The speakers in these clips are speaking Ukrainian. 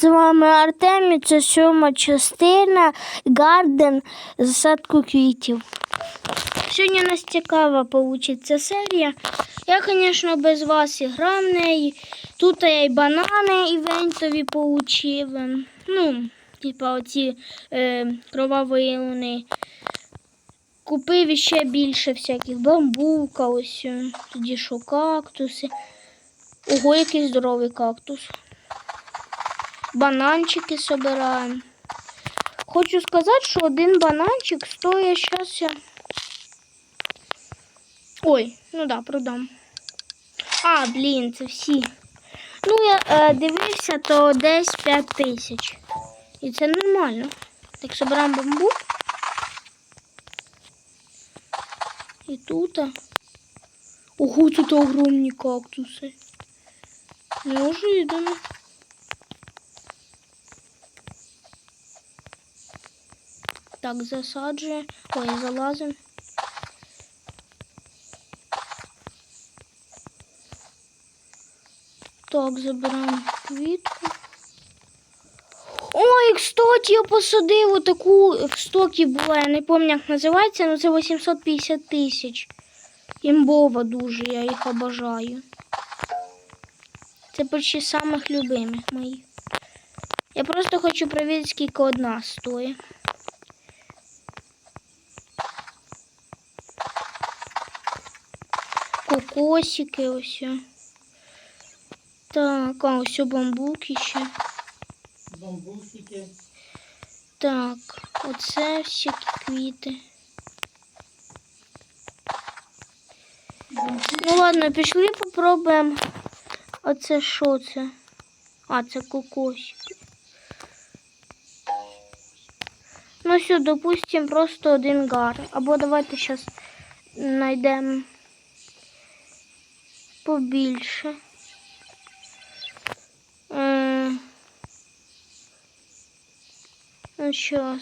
З вами Артем це сьома частина Гарден засадку квітів. Сьогодні у нас цікава получиться серія. Я, звісно, без вас і грав неї. Тут я й банани івентові получив. Ну, типа оці е, кроваві. Купив іще більше всяких бамбука, ось е, тоді що кактуси. Ого, який здоровий кактус. Бананчики собираємо. Хочу сказати, що один бананчик стоїть зараз. я- Ой, ну да, продам. А, блін, це всі. Ну, я е, дивився, то десь 5 тисяч. І це нормально. Так, собираємо бамбук. І тут. Ого, тут огромні кактуси. Неожиданно. Так, засаджує. Ой, залазим. Так, забираємо квітку. Ой, кстати, я посадив отаку в стокі була, я не пам'ятаю, як називається, але це 850 тисяч. Імбова дуже, я їх обожаю. Це почти самих любимих моїх. Я просто хочу перевірити, скільки одна стоїть. Кокосики ось. Так, а ось бамбуки ще. Бамбусики. Так, оце всякі квіти. Ну ладно, пішли попробуємо. Оце що це? А, це кокосики. Ну все, допустим, просто один гар. Або давайте зараз знайдемо побільше. Е, Ну, сейчас.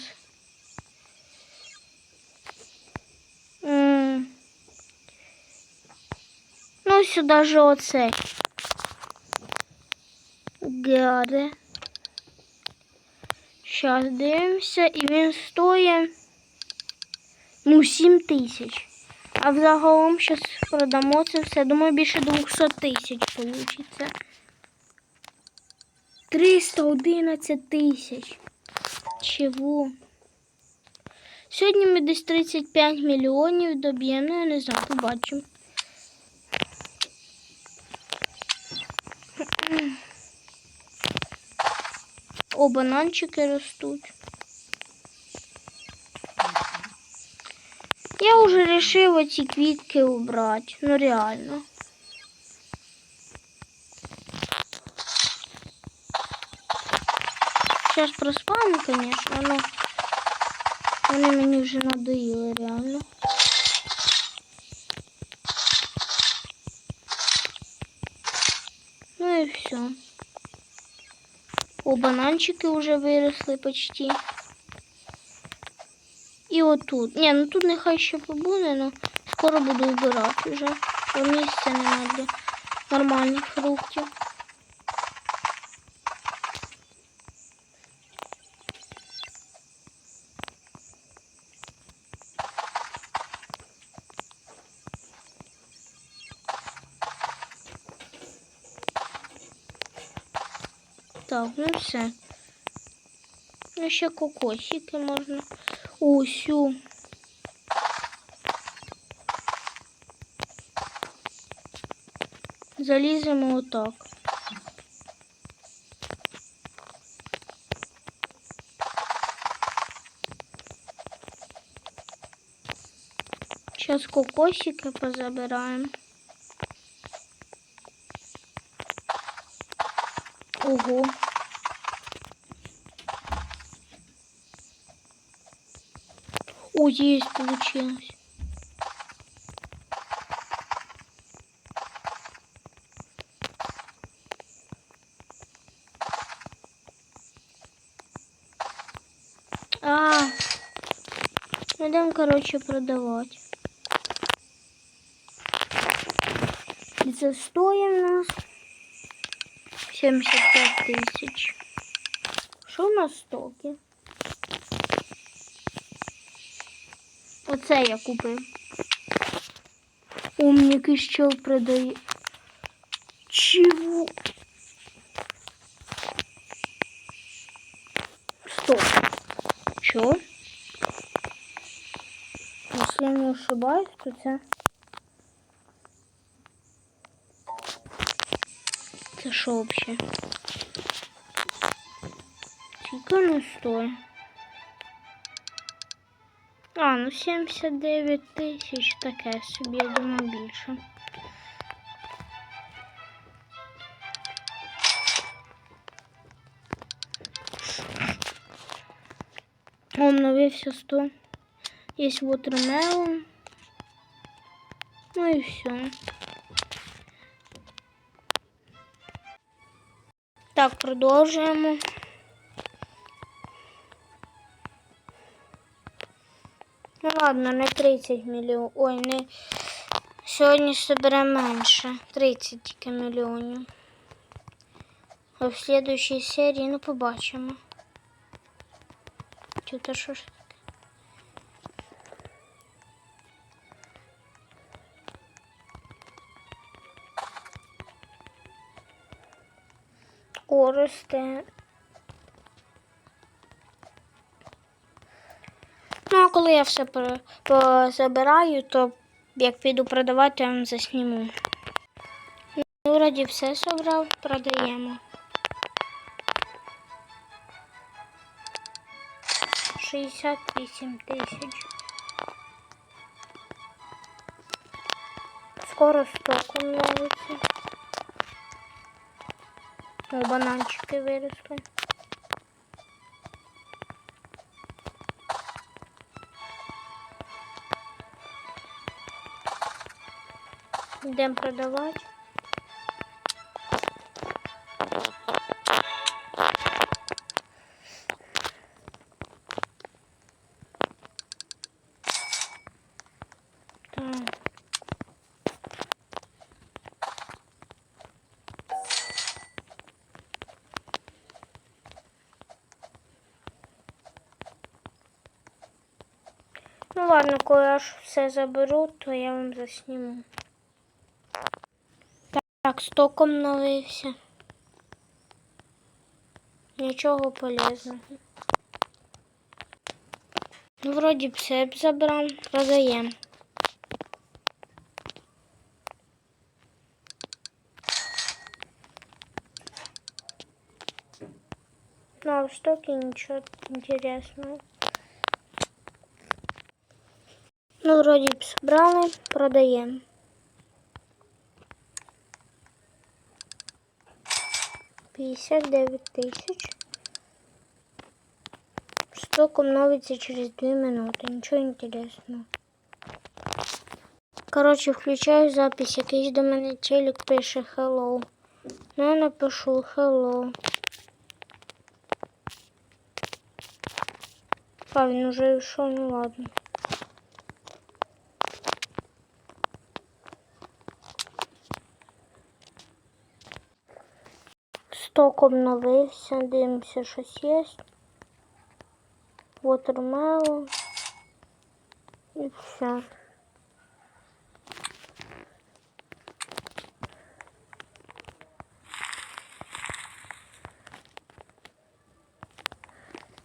Ну, сюда же оцей. Гаре. Сейчас дивимося, і він стоїть ну, 7 тисяч. А взагалом зараз продамо це все. Думаю, більше 200 тисяч вийде. 311 тисяч. Чого? Сьогодні ми десь 35 мільйонів доб'ємо, ну я не знаю, побачимо. О, бананчики ростуть. Я вже вирішив оці квітки убрати. Ну реально. Сейчас проспаємо, конечно, но вони мені вже надоїли реально. Ну і все. О, бананчики вже виросли почти. І отут. Ні, ну тут нехай ще побуде, но скоро буду вбирати вже. Бо місця немає для нормальних фруктів. Так, ну все. Ну, ще кокосики можна. Усю. Заліземо отак. Сейчас кокосики позабираем. Ого. О, есть получилось. А, идем, короче, продавать. И це стоїть у нас 75 тисяч. Що на стокі? Оце я купив. Умник ще продає. Чего? Стоп. Чё? Если я не ошибаюсь, то це... Це що вообще? Скільки не стоїть? А, ну 79 тисяч таке собі, я думаю, більше. Обновився 100. Есть watermelon. Ну и все. Так, продовжуємо. Ну ладно, не 30 мільйонів. Ой, не сьогодні собере менше. 30 тільки мільйонів. А в слідуючій серії, ну, побачимо. Чого що ж таке? О. Ну, а коли я все позабираю, то як піду продавати, я вам засніму. Ну, вроді все собрав, продаємо. 68 тисяч. Скоро сток умовиться. О, бананчики виросли. Йдемо продавати. Ну ладно, коли я ж все заберу, то я вам засніму. Так, стоком налився. Нічого полезного. Ну, вроді б сеп забрав, продаємо. Ну, а в стоке ничего интересного. Ну, вроде собрали, продаем. 59 тысяч. Сток обновиться через 2 минуты. Ничего интересного. Короче, включаю запись. Якийсь до мене челік пише Hello. Ну я напишу Hello. А, він уже йшов, ну ладно. Сток обновився, дивимося, щось є. Watermelon. І все.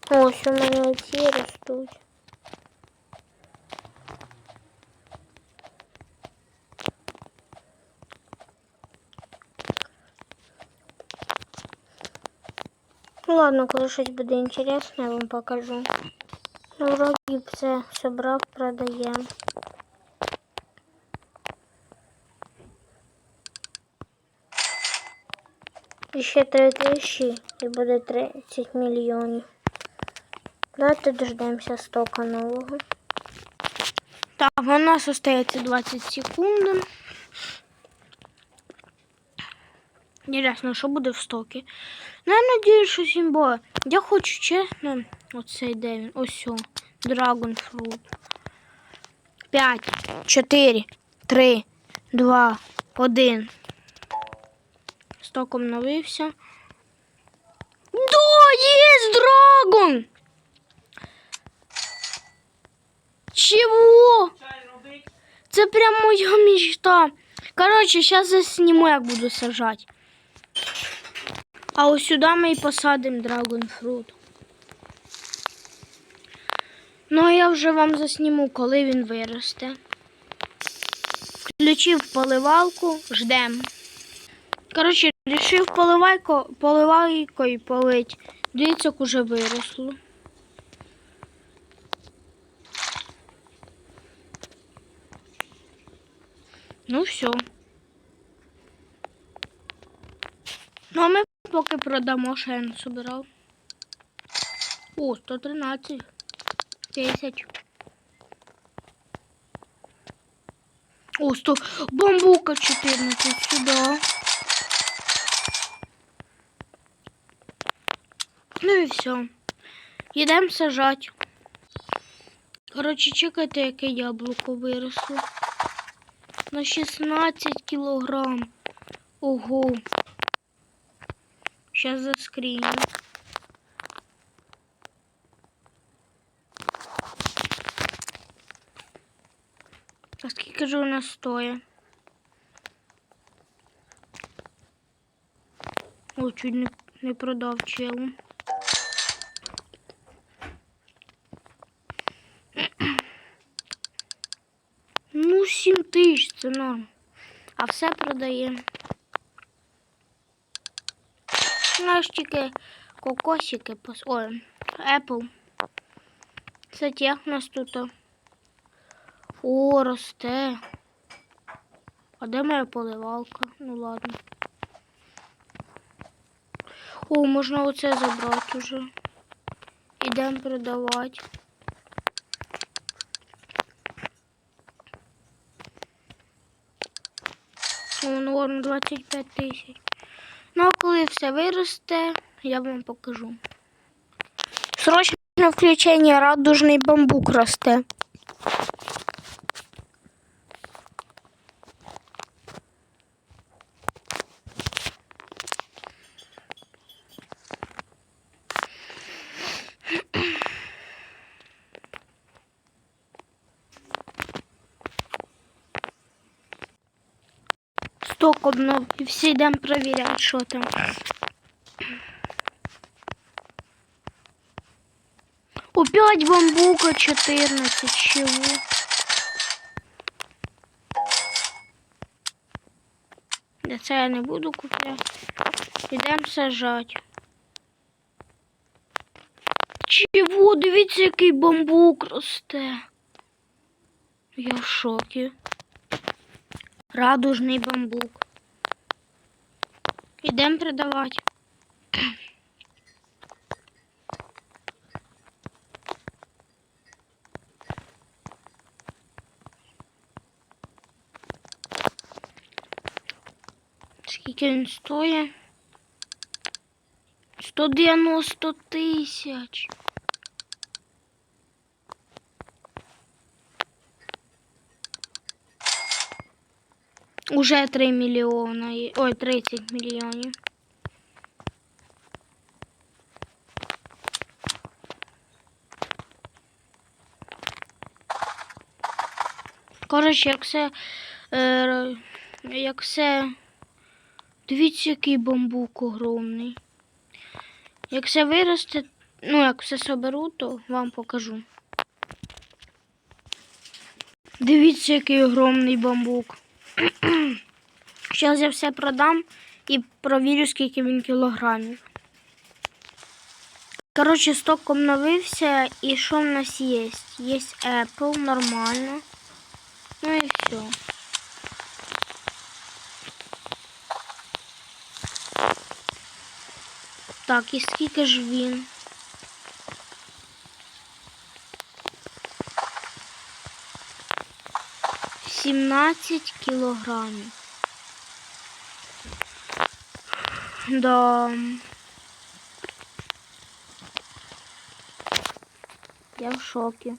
Ось у мене оці ростуть. Ладно, коли щось буде інтересне, я вам покажу. Ну, вроді все собрав, продаємо. І ще 3 тисячі і буде 30 мільйонів. Давайте дождемося стока нового. Так, у нас остається 20 секунд. Інтересно, що буде в стокі. Ну, я надіюсь, що Сімбо. Я хочу чесно. Оцей де він. Ось. Dragon Fruit. 5, 4, 3, 2, 1. Стоком новився. Да, есть драгон! Чего? Це прям моя мечта. Короче, сейчас я як буду сажать. А ось сюди ми і посадимо драгонфрут. Ну, а я вже вам засніму, коли він виросте. Включив поливалку, ждем. Коротше, рішив поливайко, поливайкою полить. Дивіться, уже виросло. Ну все. Ну, а ми поки продамо, що я не собирав. О, 113 тисяч. О, 100. Бамбука 14 сюди. Ну і все. Йдемо сажати. Коротше, чекайте, яке яблуко виросло. На 16 кілограм. Ого. Сейчас заскріню. А скільки ж вона стоїть? О, чуть не, не продав челу. Ну, 7 тисяч, це норм. А все продає. Тільки кокосики, пос... ой, Apple. Кстати, як у нас тут? О, росте. А де моя поливалка? Ну ладно. О, можна оце забрати уже. Ідемо продавати. О, ну ладно, 25 тисяч. Ну, а коли все виросте, я вам покажу. Срочне включення радужний бамбук росте. Сток обнов і всі йдемо перевіряти, що там. Опять бамбука 14, чего? Да це я не буду купляти. Ідемо сажати. Чого? Дивіться, який бамбук росте. Я в шокі. Радужний бамбук. Ідемо продавати. Скільки він стоїть? 190 тисяч. Уже 3 мільйона. є- Ой, 30 мільйонів. Коротше, як все, е, як все, дивіться, який бамбук огромний. Як все виросте, ну, як все соберу, то вам покажу. Дивіться, який огромний бамбук. Зараз я все продам і провірю, скільки він кілограмів. Коротше, сток обновився і що в нас є? Є Apple, нормально. Ну і все. Так, і скільки ж він? Сімнадцять кілограмів. Да. Я в шокі.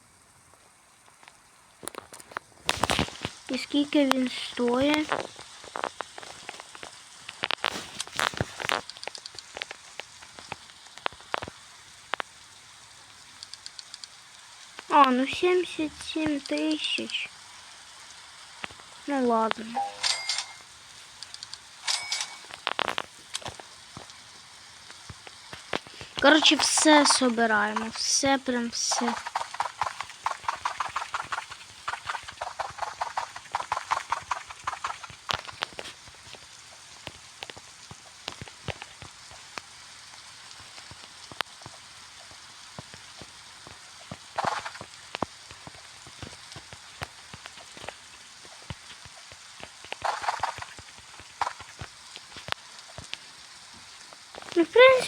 І скільки він стоїть? А, ну 77 тысяч. Ну ладно. Коротше, все собираємо. Все, прям все.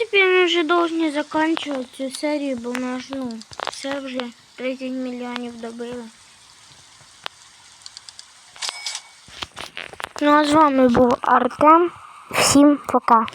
Ну, в принципі, ми вже повинні закінчувати цю серію, бо в нас, ну, все вже 30 мільйонів добили. Ну а з вами був Артем. Всім пока.